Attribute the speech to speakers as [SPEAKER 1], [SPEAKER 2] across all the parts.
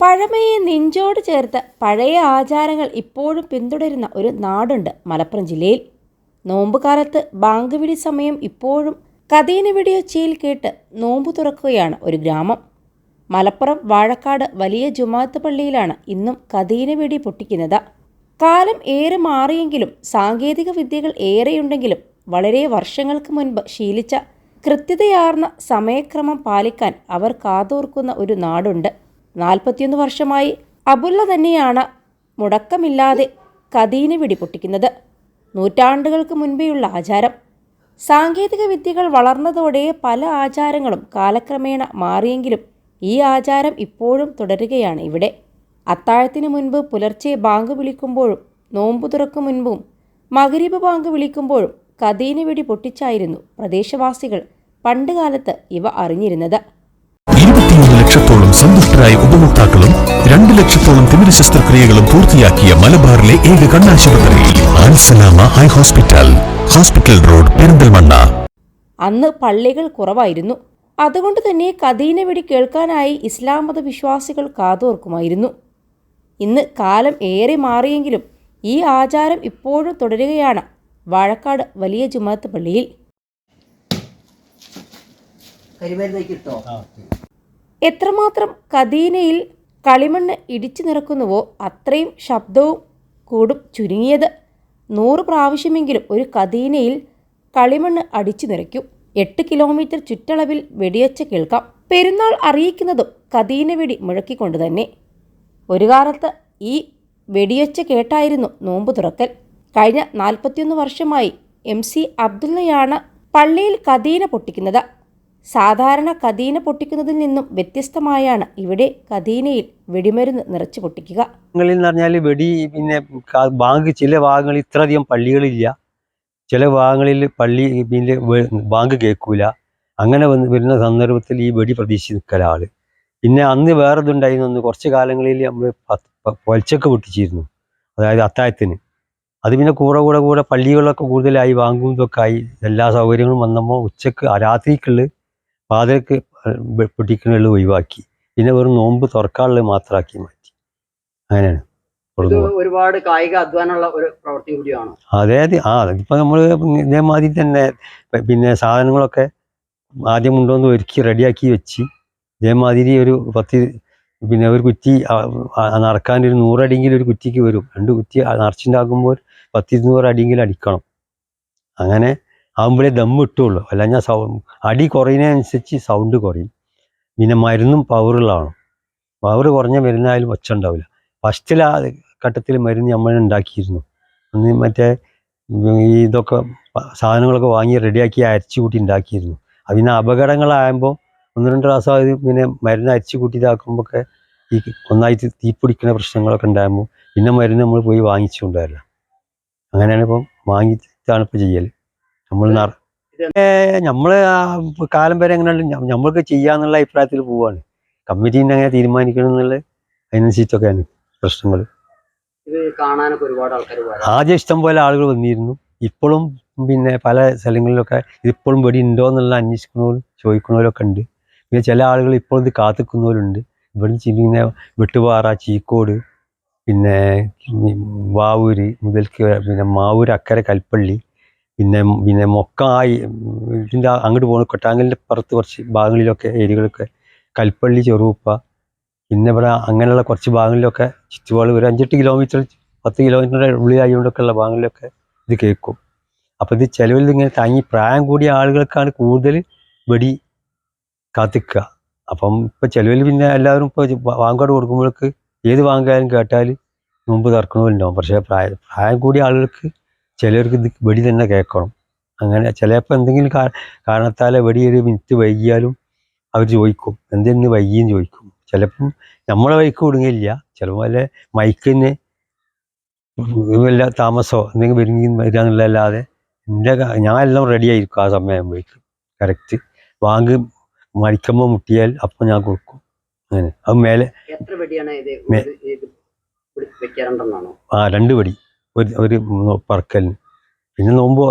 [SPEAKER 1] പഴമയെ നെഞ്ചോട് ചേർത്ത് പഴയ ആചാരങ്ങൾ ഇപ്പോഴും പിന്തുടരുന്ന ഒരു നാടുണ്ട് മലപ്പുറം ജില്ലയിൽ. നോമ്പുകാലത്ത് ബാങ്ക് വിടി സമയം ഇപ്പോഴും കതീന വെടിയൊച്ചയിൽ കേട്ട് നോമ്പു തുറക്കുകയാണ് ഒരു ഗ്രാമം. മലപ്പുറം വാഴക്കാട് വലിയ ജുമാത്ത് പള്ളിയിലാണ് ഇന്നും കഥീന പൊട്ടിക്കുന്നത്. കാലം ഏറെ മാറിയെങ്കിലും സാങ്കേതിക വിദ്യകൾ ഏറെയുണ്ടെങ്കിലും വളരെ വർഷങ്ങൾക്ക് മുൻപ് ശീലിച്ച കൃത്യതയാർന്ന സമയക്രമം പാലിക്കാൻ അവർ കാതോർക്കുന്ന ഒരു നാടുണ്ട്. നാൽപ്പത്തിയൊന്ന് വർഷമായി അബുല്ല തന്നെയാണ് മുടക്കമില്ലാതെ കദീന വെടി പൊട്ടിക്കുന്നത് നൂറ്റാണ്ടുകൾക്ക് മുൻപേയുള്ള ആചാരം. സാങ്കേതിക വിദ്യകൾ വളർന്നതോടെ പല ആചാരങ്ങളും കാലക്രമേണ മാറിയെങ്കിലും ഈ ആചാരം ഇപ്പോഴും തുടരുകയാണ് ഇവിടെ. അത്താഴത്തിന് മുൻപ് പുലർച്ചെ ബാങ്ക് വിളിക്കുമ്പോഴും നോമ്പു തുറക്കും മുൻപും മകരീബ് ബാങ്ക് വിളിക്കുമ്പോഴും കദീന വെടി പൊട്ടിച്ചായിരുന്നു പ്രദേശവാസികൾ പണ്ടുകാലത്ത് ഇവ അറിഞ്ഞിരുന്നത്.
[SPEAKER 2] ലക്ഷത്തോളം സന്തുഷ്ടരായ ഉപഭോക്താക്കളും രണ്ട് ലക്ഷത്തോളം തിമിര ശസ്ത്രക്രിയകളും പൂർത്തിയാക്കിയ മലബാറിലെ ഏക കണ്ണാശുപത്രി ആൻസലാമ eye hospital hospital road Perinthalmanna.
[SPEAKER 1] അന്ന് പള്ളികൾ കുറവായിരുന്നു. അതുകൊണ്ട് തന്നെ കദീന വെടി കേൾക്കാനായി ഇസ്ലാം മത വിശ്വാസികൾ കാതോർക്കുമായിരുന്നു. ഇന്ന് കാലം ഏറെ മാറിയെങ്കിലും ഈ ആചാരം ഇപ്പോഴും തുടരുകയാണ്. വാഴക്കാട് വലിയ ജുമാത്ത് പള്ളിയിൽ. എത്രമാത്രം കദീനയിൽ കളിമണ്ണ് ഇടിച്ചു നിറക്കുന്നുവോ അത്രയും ശബ്ദവും കൂടും ചുരുങ്ങിയത്. നൂറ് പ്രാവശ്യമെങ്കിലും ഒരു കദീനയിൽ കളിമണ്ണ് അടിച്ചു നിറയ്ക്കും. എട്ട് കിലോമീറ്റർ ചുറ്റളവിൽ വെടിയൊച്ച കേൾക്കാം. പെരുന്നാൾ അറിയിക്കുന്നതും കദീന വെടി മുഴക്കിക്കൊണ്ട് തന്നെ. ഒരു കാലത്ത് ഈ വെടിയൊച്ച കേട്ടായിരുന്നു നോമ്പ് തുറക്കൽ. കഴിഞ്ഞ നാൽപ്പത്തിയൊന്ന് വർഷമായി എം സി അബ്ദുള്ളയാണ് പള്ളിയിൽ കദീന പൊട്ടിക്കുന്നത്. സാധാരണ കദീന പൊട്ടിക്കുന്നതിൽ നിന്നും വ്യത്യസ്തമായാണ് ഇവിടെ കദീനയിൽ വെടിമരുന്ന് നിറച്ച് പൊട്ടിക്കുക.
[SPEAKER 3] ഭാഗങ്ങളിൽ പറഞ്ഞാൽ വെടി പിന്നെ ബാങ്ക് ചില ഭാഗങ്ങളിൽ ഇത്രയധികം പള്ളികളില്ല. ചില ഭാഗങ്ങളിൽ പള്ളി പിന്നെ ബാങ്ക് കേൾക്കൂല. അങ്ങനെ വന്ന് വരുന്ന സന്ദർഭത്തിൽ ഈ വെടി പ്രതീക്ഷിച്ച് നിൽക്കല ആൾ. പിന്നെ അന്ന് വേറെ ഇതുണ്ടായിരുന്നു. കുറച്ച് കാലങ്ങളിൽ നമ്മൾ പൊലച്ചൊക്കെ പൊട്ടിച്ചിരുന്നു. അതായത് അത്തായത്തിന്. അത് പിന്നെ കൂടെ കൂടെ കൂടെ പള്ളികളൊക്കെ കൂടുതലായി വാങ്ങുന്നതൊക്കെ ആയി എല്ലാ സൗകര്യങ്ങളും വന്നപ്പോൾ ഉച്ചയ്ക്ക് ആ രാത്രിക്കുള്ള പാതിരക്ക് പൊട്ടിക്കുന്നുള്ള ഒഴിവാക്കി. പിന്നെ വെറും നോമ്പ് തുറക്കാനുള്ള മാത്രമാക്കി മാറ്റി. അങ്ങനെയാണ്.
[SPEAKER 4] ഒരുപാട് കായിക അധ്വാനമുള്ള ഒരു പ്രവൃത്തി കൂടിയാണ്?
[SPEAKER 3] അതെ അതെ. ആ അതിപ്പോ നമ്മൾ ഇതേമാതിരി തന്നെ പിന്നെ സാധനങ്ങളൊക്കെ ആദ്യം കൊണ്ടുവന്ന് ഒരുക്കി റെഡിയാക്കി വെച്ച് ഇതേമാതിരി ഒരു പത്ത് പിന്നെ ഒരു കുറ്റി നടക്കാൻ ഒരു നൂറടിയെങ്കിലും ഒരു കുറ്റിക്ക് വരും. രണ്ട് കുറ്റി നിറച്ചുണ്ടാകുമ്പോൾ പത്തിരുന്നൂറ് അടിയെങ്കിലും അടിക്കണം. അങ്ങനെ ആകുമ്പോഴേ ദം ഇട്ടുള്ളൂ അല്ല ഞാൻ സൗ അടി കുറയുന്നതനുസരിച്ച് സൗണ്ട് കുറയും. പിന്നെ മരുന്നും പവറുള്ളതാണ്. പവർ കുറഞ്ഞ മരുന്നായാലും ഒച്ച ഉണ്ടാവില്ല ഫസ്റ്റിൽ ആ ഘട്ടത്തിൽ മരുന്ന് നമ്മൾ ഉണ്ടാക്കിയിരുന്നു. അന്ന് മറ്റേ ഇതൊക്കെ സാധനങ്ങളൊക്കെ വാങ്ങി റെഡിയാക്കി അരച്ചു കൂട്ടി ഉണ്ടാക്കിയിരുന്നു അതിന് അപകടങ്ങളാകുമ്പോൾ ഒന്ന് രണ്ട് പ്രാവശ്യം അത് പിന്നെ മരുന്ന് അരിച്ചു കൂട്ടി ഇതാക്കുമ്പോഴൊക്കെ ഈ ഒന്നായിട്ട് തീപ്പിടിക്കുന്ന പ്രശ്നങ്ങളൊക്കെ ഉണ്ടാകുമ്പോൾ പിന്നെ മരുന്ന് നമ്മൾ പോയി വാങ്ങിച്ചു കൊണ്ടുവരില്ല അങ്ങനെയാണ് ഇപ്പം വാങ്ങിച്ചിട്ടാണ് ഇപ്പം ചെയ്യൽ. നമ്മൾ നമ്മൾ കാലം വരെ എങ്ങനെയാണ് നമ്മൾക്ക് ചെയ്യാന്നുള്ള അഭിപ്രായത്തിൽ പോവാണ്. തന്നെ അങ്ങനെ തീരുമാനിക്കണം എന്നുള്ള അതിനനുസരിച്ചൊക്കെയാണ് പ്രശ്നങ്ങൾ.
[SPEAKER 4] ഇത് കാണാനൊക്കെ ഒരുപാട് ആൾക്കാർ വരാം
[SPEAKER 3] ആദ്യം ഇഷ്ടം പോലെ ആളുകൾ വന്നിരുന്നു. ഇപ്പോഴും പിന്നെ പല സ്ഥലങ്ങളിലൊക്കെ ഇതിപ്പോഴും വെടി ഉണ്ടോ എന്നുള്ള അന്വേഷിക്കുന്നവരും ചോദിക്കുന്നവരൊക്കെ ഉണ്ട്. പിന്നെ ചില ആളുകൾ ഇപ്പോൾ ഇത് കാത്തിക്കുന്നവരുണ്ട്. ഇവിടെ ചിന്തിക്കുന്ന വെട്ടുപാറ ചീക്കോട് പിന്നെ വാവൂര് മുതൽക്ക് പിന്നെ മാവൂര് അക്കരെ കൽപ്പള്ളി പിന്നെ പിന്നെ മൊക്കായി ഇതിന്റെ അങ്ങോട്ട് പോകുന്ന കൊട്ടാങ്കലിന്റെ പുറത്ത് കുറച്ച് ഭാഗങ്ങളിലൊക്കെ ഏരിയകളൊക്കെ കൽപ്പള്ളി ചെറുപ്പ പിന്നെ ഇവിടെ അങ്ങനെയുള്ള കുറച്ച് ഭാഗങ്ങളിലൊക്കെ ചുറ്റുപാട് ഒരു അഞ്ചെട്ട് കിലോമീറ്റർ പത്ത് കിലോമീറ്ററിന്റെ ഉള്ളിലായതുകൊണ്ടൊക്കെ ഉള്ള ഭാഗങ്ങളിലൊക്കെ ഇത് കേൾക്കും. അപ്പോൾ ഇത് ചിലവിൽ ഇങ്ങനെ തങ്ങി പ്രായം കൂടിയ ആളുകൾക്കാണ് കൂടുതൽ വെടി കാത്തിക്കുക. അപ്പം ഇപ്പം ചിലവിൽ പിന്നെ എല്ലാവരും ഇപ്പോൾ വാങ്കോട് കൊടുക്കുമ്പോഴേക്ക് ഏത് വാങ്കായാലും കേട്ടാൽ മുമ്പ് തറക്കണമല്ലുണ്ടാവും പക്ഷേ പ്രായ പ്രായം കൂടിയ ആളുകൾക്ക് ചിലർക്ക് ഇത് വെടി തന്നെ കേൾക്കണം. അങ്ങനെ ചിലപ്പോൾ എന്തെങ്കിലും കാരണത്താൽ വെടി ഒരു മിനിറ്റ് വൈകിയാലും അവർ ചോദിക്കും എന്തെന്ന് വൈകിയും ചോദിക്കും? ചിലപ്പം നമ്മളെ വൈക്ക് കൊടുങ്ങില്ല ചിലപ്പോൾ വല്ല മൈക്കിന് വല്ല താമസമോ എന്തെങ്കിലും വരുങ്ങി വരിക എന്നുള്ളതല്ലാതെ എന്റെ ഞാൻ എല്ലാം റെഡി ആയിരിക്കും ആ സമയമാകുമ്പോഴേക്കും കറക്റ്റ് വാങ്ക് മടിക്കുമ്പോൾ മുട്ടിയാൽ അപ്പം ഞാൻ കൊടുക്കും. അങ്ങനെ. അത് മേലെ ആ രണ്ട് പടി ഒരു ഒരു പറക്കലിന് പിന്നെ നോമ്പ്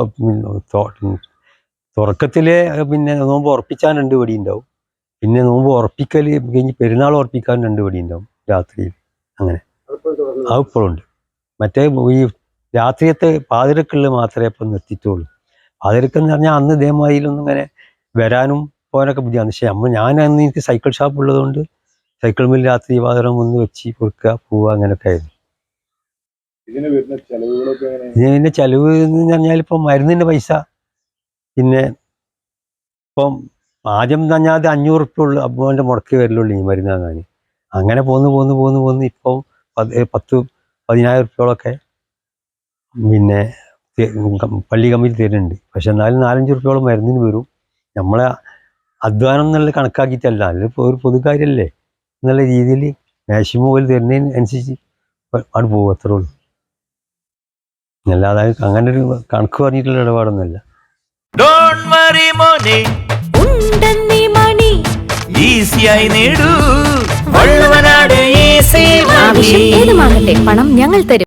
[SPEAKER 3] തുറക്കത്തിലെ പിന്നെ നോമ്പ് ഉറപ്പിച്ചാൽ രണ്ട് പടി ഉണ്ടാവും. പിന്നെ നോമ്പ് ഉറപ്പിക്കൽ കഴിഞ്ഞ് പെരുന്നാൾ ഉറപ്പിക്കാൻ രണ്ട് പടി ഉണ്ടാവും രാത്രിയിൽ.
[SPEAKER 4] അങ്ങനെ.
[SPEAKER 3] അത് ഇപ്പോഴും ഉണ്ട്. മറ്റേ ഈ രാത്രിയത്തെ പാതിരക്കുള്ളിൽ മാത്രമേ ഇപ്പം നിർത്തിയിട്ടുള്ളൂ. പാതിരക്കെന്ന് പറഞ്ഞാൽ അന്ന് ഇതേമാതിരിയിലൊന്നും ഇങ്ങനെ വരാനും പോകാനൊക്കെ ബുദ്ധിയാണ്. പക്ഷേ നമ്മൾ ഞാൻ അന്ന് എനിക്ക് സൈക്കിൾ ഷോപ്പ് ഉള്ളതുകൊണ്ട് സൈക്കിൾ മിൽ രാത്രി പാതിരം ഒന്ന് വെച്ച് കൊടുക്കുക പോവുക അങ്ങനെയൊക്കെ ആയിരുന്നു.
[SPEAKER 5] ഇതിന്
[SPEAKER 3] പിന്നെ ചെലവ് എന്ന് പറഞ്ഞാൽ ഇപ്പം മരുന്നിന്റെ പൈസ. പിന്നെ ഇപ്പം ആദ്യം അത് അഞ്ഞൂറ് ഉറുപ്പ്യ ഉള്ളു. അബ്ബോന്റെ മുടക്കി വരലുള്ളൂ ഈ മരുന്ന് വാങ്ങാൻ അങ്ങനെ പോന്ന് പോന്ന് പോന്ന് പോന്ന് ഇപ്പം പത്ത് പതിനായിരം ഉറുപ്പ്യോളൊക്കെ പിന്നെ പള്ളി കമ്മിറ്റി തരുന്നുണ്ട്. പക്ഷെ എന്നാലും നാലഞ്ച് ഉറുപ്പ്യോളം മരുന്നിന് വരും. നമ്മളെ അധ്വാനം എന്നുള്ള കണക്കാക്കിയിട്ടല്ല. അതിൽ ഒരു പൊതുകാര്യല്ലേ എന്നുള്ള രീതിയിൽ മാക്സിമം പോലെ തരുന്നതിന് അനുസരിച്ച് അവിടെ പോകും അത്രേ ഉള്ളൂ. അല്ലാതെ അങ്ങനെ ഒരു കണക്ക് പറഞ്ഞിട്ടുള്ള ഇടപാടൊന്നുമല്ല.
[SPEAKER 6] ഡോൺ വറി മോനെ.
[SPEAKER 7] ഉണ്ടെന്നീ മണി.
[SPEAKER 6] ഈസിയായി നേടൂ. വള്ളുവനാട് ഈസി
[SPEAKER 7] ആവശ്യം ഏതുമാകട്ടെ പണം ഞങ്ങൾ തരും.